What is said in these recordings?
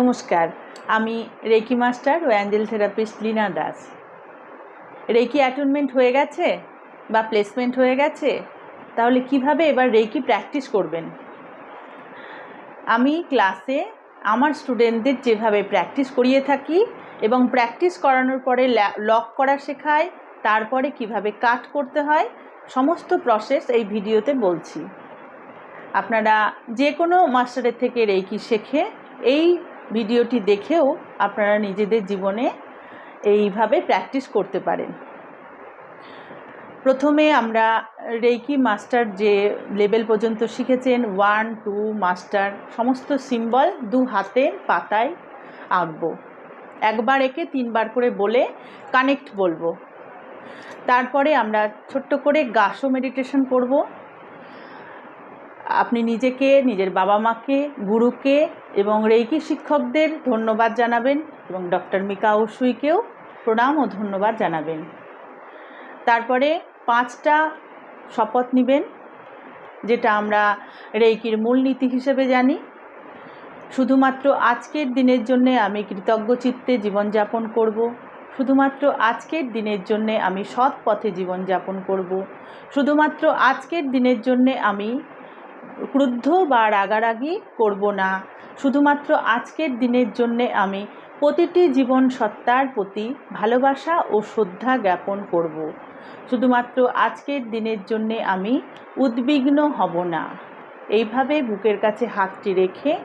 নমস্কার, আমি reiki master ও angel therapist Leena Das. Reiki attunement হয়ে গেছে বা প্লেসমেন্ট হয়ে গেছে? তাহলে কীভাবে এবার রেকি প্র্যাকটিস করবেন? আমি ক্লাসে আমার স্টুডেন্টদের যেভাবে প্র্যাকটিস করিয়ে থাকি এবং প্র্যাকটিস করানোর পরে লক করা শেখায় তারপরে কীভাবে কাট করতে হয়, সমস্ত প্রসেস এই ভিডিওতে বলছি। আপনারা যে কোনো মাস্টারের থেকে রেকি শেখে, এই ভিডিওটি দেখেও আপনারা নিজেদের জীবনে এইভাবে প্র্যাকটিস করতে পারেন। প্রথমে আমরা রেকি মাস্টার যে লেভেল পর্যন্ত শিখেছেন, ওয়ান, টু, মাস্টার, সমস্ত সিম্বল দু হাতে পাতায় আঁকবো। একবার একে তিনবার করে বলে কানেক্ট বলব। তারপরে আমরা ছোট্ট করে গাসো মেডিটেশন করব। আপনি নিজেকে, নিজের বাবা মাকে গুরুকে এবং রেইকি শিক্ষকদের ধন্যবাদ জানাবেন এবং ডক্টর মিকা উসুইকেও প্রণাম ও ধন্যবাদ জানাবেন। তারপরে পাঁচটা শপথ নেবেন, যেটা আমরা রেইকির মূলনীতি হিসেবে জানি। শুধুমাত্র আজকের দিনের জন্যে আমি কৃতজ্ঞ চিত্তে জীবনযাপন করব। শুধুমাত্র আজকের দিনের জন্যে আমি সৎ পথে জীবনযাপন করব। শুধুমাত্র আজকের দিনের জন্যে আমি ক্রুদ্ধ বা রাগারাগি করব না। শুধুমাত্র আজকের দিনের জন্যে আমি প্রতিটি জীবন সত্তার প্রতি ভালোবাসা ও শ্রদ্ধা জ্ঞাপন করব। শুধুমাত্র আজকের দিনের জন্যে আমি উদ্বিগ্ন হব না। এইভাবে বুকের কাছে হাতটি রেখে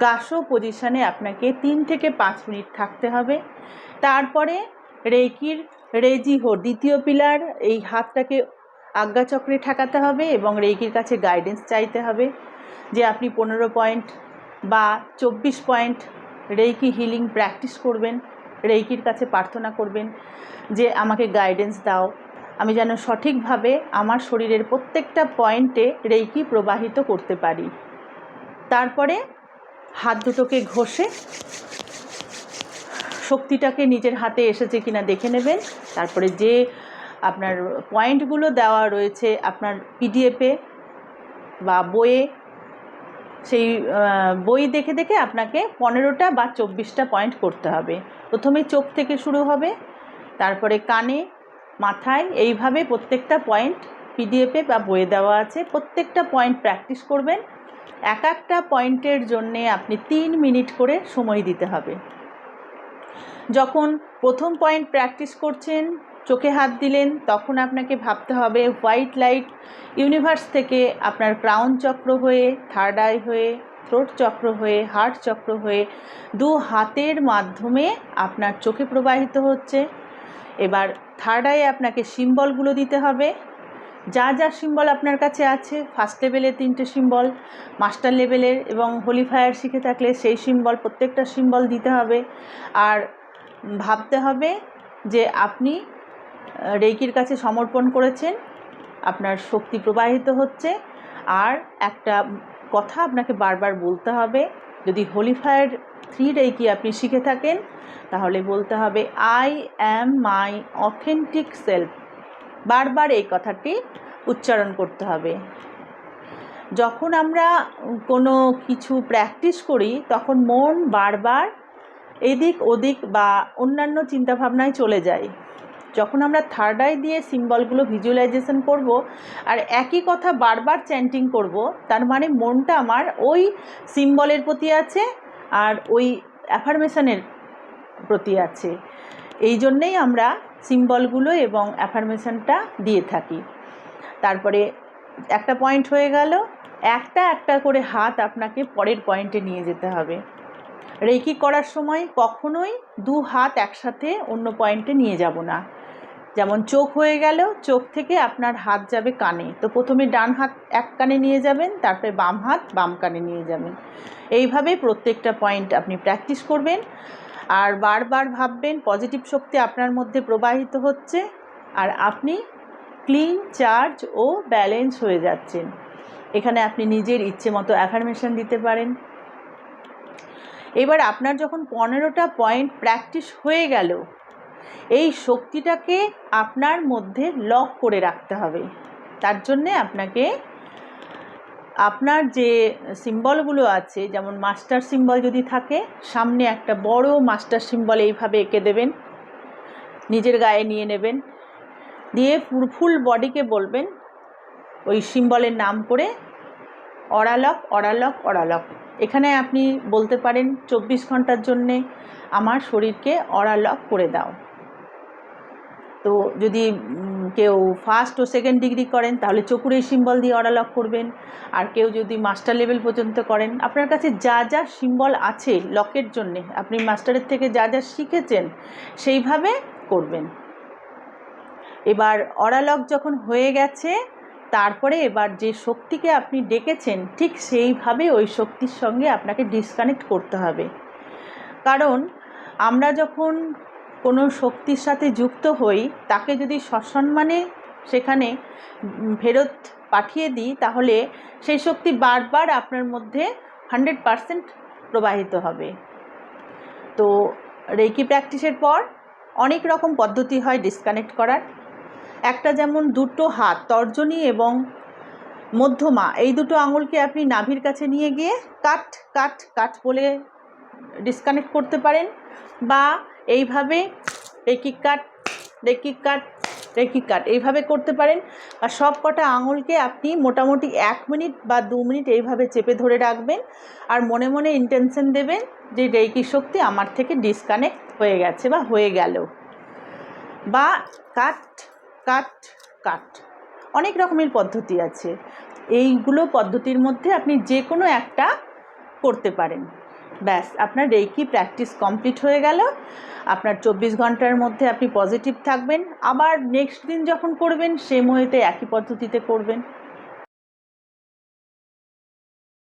গাসো পজিশানে আপনাকে তিন থেকে পাঁচ মিনিট থাকতে হবে। তারপরে রেকির রেজি রেজিহো দ্বিতীয় পিলার, এই হাতটাকে আজ্ঞাচক্রে ঠেকাতে হবে এবং রেকির কাছে গাইডেন্স চাইতে হবে যে আপনি পনেরো পয়েন্ট বা চব্বিশ পয়েন্ট রেইকি হিলিং প্র্যাকটিস করবেন, রেইকির কাছে প্রার্থনা করবেন যে আমাকে গাইডেন্স দাও। আমি যেন সঠিকভাবে আমার শরীরের প্রত্যেকটা পয়েন্টে রেইকি প্রবাহিত করতে পারি। তারপরে হাত দুটোকে ঘষে শক্তিটাকে নিজের হাতে এসেছে কিনা দেখে নেবেন। তারপরে যে আপনার পয়েন্টগুলো দেওয়া রয়েছে আপনার পিডিএফে বা বইয়ে। সেই বই দেখে দেখে আপনাকে পনেরোটা বা চব্বিশটা পয়েন্ট করতে হবে। প্রথমে চোখ থেকে শুরু হবে, তারপরে কানে, মাথায়, এইভাবে প্রত্যেকটা পয়েন্ট পিডিএফে বা বইয়ে দেওয়া আছে। প্রত্যেকটা পয়েন্ট প্র্যাকটিস করবেন। এক একটা পয়েন্টের জন্যে আপনি তিন মিনিট করে সময় দিতে হবে। যখন প্রথম পয়েন্ট প্র্যাকটিস করছেন চোখে হাত দিলেন, তখন আপনাকে ভাবতে হবে, হোয়াইট লাইট ইউনিভার্স থেকে আপনার ক্রাউন চক্র হয়ে, থার্ড আই হয়ে, থ্রোট চক্র হয়ে, হার্ট চক্র হয়ে, দু হাতের মাধ্যমে আপনার চোখে প্রবাহিত হচ্ছে। এবার থার্ড আই আপনাকে সিম্বলগুলো দিতে হবে। যা যা সিম্বল আপনার কাছে আছে, ফার্স্ট লেভেলের তিনটে সিম্বল, মাস্টার লেভেলের এবং হোলি ফায়ার শিখে থাকলে সেই সিম্বল, প্রত্যেকটা সিম্বল দিতে হবে। আর ভাবতে হবে যে আপনি রেইকির কাছে সমর্পণ করেছেন। আপনার শক্তি প্রবাহিত হচ্ছে। আর একটা কথা আপনাকে বারবার বলতে হবে, যদি হোলি ফায়ার থ্রি রেকি আপনি শিখে থাকেন, তাহলে বলতে হবে I am my authentic self বারবার এই কথাটি উচ্চারণ করতে হবে। যখন আমরা কোনো কিছু প্র্যাকটিস করি, তখন মন বারবার এদিক ওদিক বা অন্যান্য চিন্তাভাবনায় চলে যায়। যখন আমরা থার্ড আই দিয়ে সিম্বলগুলো ভিজুয়ালাইজেশন করব, আর একই কথা বারবার চ্যান্টিং করব, তার মানে মনটা আমার ওই সিম্বলের প্রতি আছে, আর ওই অ্যাফার্মেশনের প্রতি আছে। এই জন্যেই আমরা সিম্বলগুলো এবং অ্যাফার্মেশনটা দিয়ে থাকি। তারপরে একটা পয়েন্ট হয়ে গেল, একটা একটা করে হাত আপনাকে পরের পয়েন্টে নিয়ে যেতে হবে। রেকি করার সময় কখনোই দু হাত একসাথে অন্য পয়েন্টে নিয়ে যাব না। যেমন চোখ হয়ে গেল, চোখ থেকে আপনার হাত যাবে কানে। তো প্রথমে ডান হাত এক কানে নিয়ে যাবেন, তারপরে বাম হাত বাম কানে নিয়ে যাবেন। এইভাবে প্রত্যেকটা পয়েন্ট আপনি প্র্যাকটিস করবেন। আর বারবার ভাববেন পজিটিভ শক্তি আপনার মধ্যে প্রবাহিত হচ্ছে আর আপনি ক্লিন চার্জ ও ব্যালেন্স হয়ে যাচ্ছেন। এখানে আপনি নিজের ইচ্ছে মতো অ্যাফার্মেশন দিতে পারেন। এবার আপনার যখন পনেরোটা পয়েন্ট প্র্যাকটিস হয়ে গেল এই শক্তিটাকে আপনার মধ্যে লক করে রাখতে হবে। তার জন্যে আপনাকে আপনার যে সিম্বলগুলো আছে, যেমন মাস্টার সিম্বল যদি থাকে, সামনে একটা বড় মাস্টার সিম্বল এইভাবে এঁকে দেবেন। নিজের গায়ে নিয়ে নেবেন। দিয়ে ফুল বডিকে বলবেন ওই সিম্বলের নাম করে, অরালক অরালক অরালক। এখানে আপনি বলতে পারেন, চব্বিশ ঘণ্টার জন্যে আমার শরীরকে অরালক করে দাও। তো যদি কেউ ফার্স্ট ও সেকেন্ড ডিগ্রি করেন, তাহলে চকুরের সিম্বল দিয়ে অরালক করবেন। আর কেউ যদি মাস্টার লেভেল পর্যন্ত করেন, আপনার কাছে যা যা সিম্বল আছে লকের জন্যে, আপনি মাস্টারের থেকে যা যা শিখেছেন, সেইভাবে করবেন। এবার অরালক যখন হয়ে গেছে, তারপরে এবার যে শক্তিকে আপনি ডেকেছেন, ঠিক সেইভাবে ওই শক্তির সঙ্গে আপনাকে ডিসকানেক্ট করতে হবে। কারণ আমরা যখন কোনো শক্তির সাথে যুক্ত হই, তাকে যদি সসম্মানে সেখানে ফেরত পাঠিয়ে দিই, তাহলে সেই শক্তি বারবার আপনার মধ্যে হান্ড্রেড পারসেন্ট প্রবাহিত হবে। তো রেকি প্র্যাকটিসের পর অনেক রকম পদ্ধতি হয় ডিসকানেক্ট করার। একটা যেমন দুটো হাত, তর্জনী এবং মধ্যমা, এই দুটো আঙুলকে আপনি নাভির কাছে নিয়ে গিয়ে কাট কাট কাট বলে ডিসকানেক্ট করতে পারেন বা এইভাবে Reiki cut Reiki cut Reiki cut এইভাবে করতে পারেন। আর সব কটা আঙুলকে আপনি মোটামুটি এক মিনিট বা দু মিনিট এইভাবে চেপে ধরে রাখবেন। আর মনে মনে ইন্টেনশন দেবেন যে রেকি শক্তি আমার থেকে ডিসকানেক্ট হয়ে গেছে বা হয়ে গেল। বা কাট কাট কাট। অনেক রকমের পদ্ধতি আছে। এইগুলো পদ্ধতির মধ্যে আপনি যে কোনো একটা করতে পারেন। ব্যাস, আপনার রেকি প্র্যাকটিস কমপ্লিট হয়ে গেল? আপনার চব্বিশ ঘণ্টার মধ্যে আপনি পজিটিভ থাকবেন। আবার নেক্সট দিন যখন করবেন সে মুহূর্তে একই পদ্ধতিতে করবেন।